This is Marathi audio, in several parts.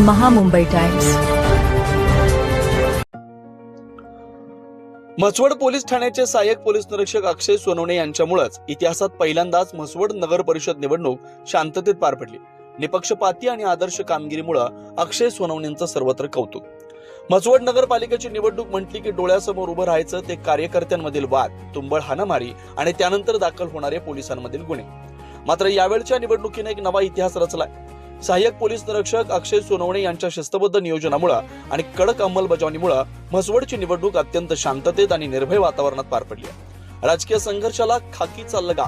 महामुंबई टाइम्स. म्हसवड पोलीस ठाण्याचे सहाय्यक पोलीस निरीक्षक अक्षय सोनवणे यांच्यामुळेच इतिहासात पहिल्यांदाच म्हसवड नगर परिषद निवडणूक शांततेत पार पडली. निपक्षपाती आणि आदर्श कामगिरीमुळे अक्षय सोनवणेंचं सर्वत्र कौतुक. म्हसवड नगरपालिकेची निवडणूक म्हटली की डोळ्यासमोर उभं राहायचं ते कार्यकर्त्यांमधील वाद तुंबळ हाणामारी आणि त्यानंतर दाखल होणारे पोलिसांमधील गुन्हे. मात्र यावेळच्या निवडणुकीने एक नवा इतिहास रचलाय. सहाय्यक पोलीस निरीक्षक अक्षय सोनवणे यांच्या शिस्तबद्ध नियोजनामुळे आणि कडक अंमलबजावणीमुळे म्हसवडची निवडणूक अत्यंत शांततेत आणि निर्भय वातावरणात पार पडली आहे. राजकीय संघर्षाला खाकीचा लगा.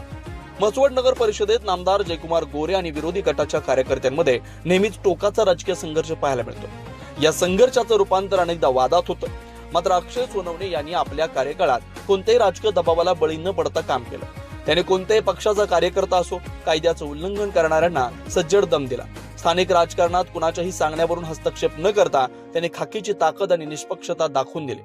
म्हसवड नगर परिषदेत नामदार जयकुमार गोरे आणि विरोधी गटाच्या कार्यकर्त्यांमध्ये नेहमीच टोकाचा राजकीय संघर्ष पाहायला मिळतो. या संघर्षाचं रूपांतर अनेकदा वादात होतं. मात्र अक्षय सोनवणे यांनी आपल्या कार्यकाळात कोणत्याही राजकीय दबावाला बळी न पडता काम केलं. त्याने कोणत्याही पक्षाचा कार्यकर्ता असो कायद्याचं उल्लंघन करणाऱ्यांना सज्जड दम दिला. स्थानिक राजकारणात कुणाच्याही सांगण्यावरून हस्तक्षेप न करता त्याने खाकीची ताकद आणि निष्पक्षता दाखवून दिली.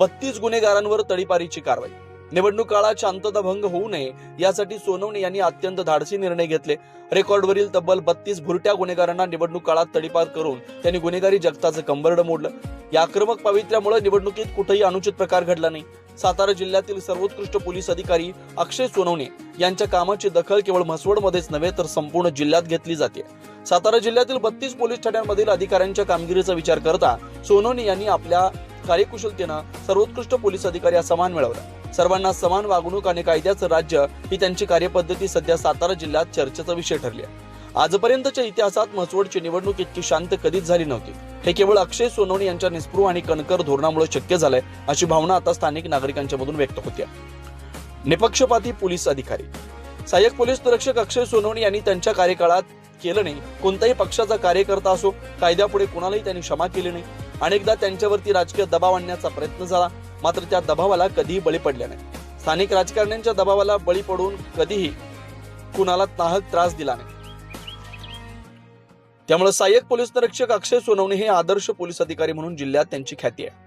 बत्तीस गुन्हेगारांवर तडीपारीची कारवाई. निवडणूक काळात शांतता भंग होऊ नये यासाठी सोनवणे यांनी अत्यंत धाडसी निर्णय घेतले. रेकॉर्डवरील तब्बल बत्तीस भुरट्या गुन्हेगारांना निवडणूक काळात तडीपार करून त्यांनी गुन्हेगारी जगताचं कंबरड मोडलं. या आक्रमक पावित्र्यामुळे निवडणुकीत कुठेही अनुचित प्रकार घडला नाही. सातारा जिल्ह्यातील सर्वोत्कृष्ट पोलीस अधिकारी अक्षय सोनवणे यांच्या कामाची दखल केवळ म्हसवडमध्येच नव्हे तर संपूर्ण जिल्ह्यात घेतली जाते. सातारा जिल्ह्यातील बत्तीस पोलीस ठाण्यांमधील अधिकाऱ्यांच्या कामगिरीचा विचार करता सोनवणे यांनी आपल्या कार्यकुशलतेनं सर्वोत्कृष्ट पोलीस अधिकारी हा समान मिळवला. सर्वांना समान वागणूक आणि कायद्याचं राज्य ही त्यांची कार्यपद्धती सध्या सातारा जिल्ह्यात चर्चेचा विषय ठरली आहे. आजपर्यंतच्या इतिहासात म्हसवडची निवडणूक इतकी शांत कधीच झाली नव्हती. हे केवळ अक्षय सोनवणी यांच्या निस्पृह आणि कणकर धोरणामुळे शक्य झालंय अशी भावना आता स्थानिक नागरिकांच्या मधून व्यक्त होते. निपक्षपाती पोलीस अधिकारी. सहाय्यक पोलीस निरीक्षक अक्षय सोनवणी यांनी त्यांच्या कार्यकाळात केलं नाही. कोणत्याही पक्षाचा कार्यकर्ता असो कायद्यापुढे कुणालाही त्यांनी क्षमा केली नाही. अनेकदा त्यांच्यावरती राजकीय दबाव आणण्याचा प्रयत्न झाला मात्र त्या दबावाला कधीही बळी पडल्या नाही. स्थानिक राजकारण्यांच्या दबावाला बळी पडून कधीही कुणाला नाहक त्रास दिला नाही. त्यामुळे सहाय्यक पोलीस निरीक्षक अक्षय सोनवणे हे आदर्श पोलीस अधिकारी म्हणून जिल्ह्यात त्यांची ख्याती आहे.